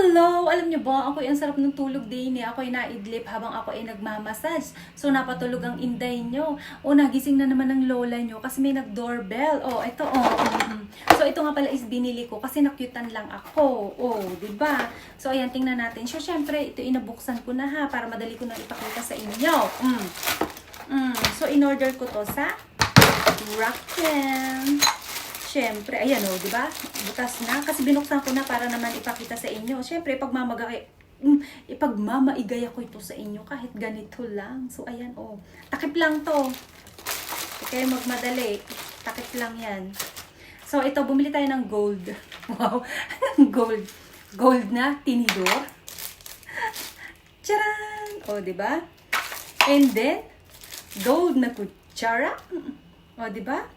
Hello! Alam niyo ba, ako ang sarap ng tulog din eh. Ako ay naidlip habang ako ay nagmamasage. So, napatulog ang inday nyo. O, nagising na naman ng lola nyo kasi may nag-doorbell. O, ito, o. mhm. So, ito nga pala is binili ko kasi nakyutan lang ako. O, di ba? So, ayan, tingnan natin. So, syempre, ito inabuksan ko na ha para madali ko na ipakita sa inyo. Mm. Mm. So, in-order ko to sa Rakuten. Siyempre, ayan o, di ba? Butas na. Kasi binuksan ko na para naman ipakita sa inyo. Siyempre, pagmamagay, mm, ipagmamaigay ako ito sa inyo kahit ganito lang. So, ayan o. Takip lang to. Kayo magmadali. Takip lang yan. So, ito, bumili tayo ng gold. Wow, gold. Gold na tinidor. Charan! O, di ba? And then, gold na kutsara. O, di ba?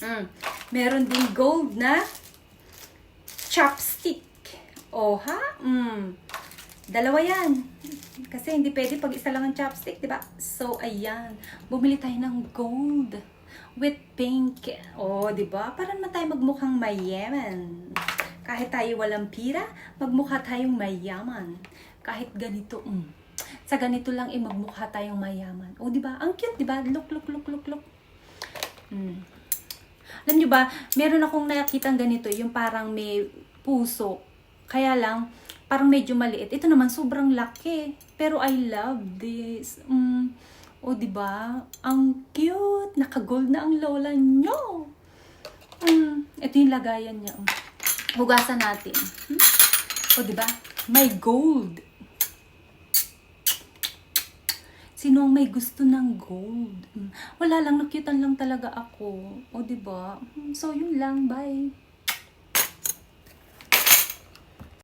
Mm. Meron din gold na chopstick. O, ha? Mm. Dalawa yan. Kasi hindi pwede pag isa lang ang chopstick, di ba? So, ayan. Bumili tayo ng gold with pink. O, di ba? Para naman tayo magmukhang mayaman. Kahit tayo walang pira, magmukha tayong mayaman. Kahit ganito, mm. Sa ganito lang, eh, magmukha tayong mayaman. O, di ba? Ang cute, di ba? Look, look, look, look, look. Mm. Alam nyo ba, meron akong nakitang ganito, yung parang may puso. Kaya lang, parang medyo maliit. Ito naman, sobrang laki. Pero I love this. Mm. O, di ba? Ang cute. Naka-gold na ang lola nyo. Mm. Ito yung lagayan niya. oh. Hugasan natin. Hmm? O, di ba? May gold. Sino ang may gusto ng gold? Mm. Wala lang, nakitan lang talaga ako. O, ba? Mm, So, yun lang. Bye.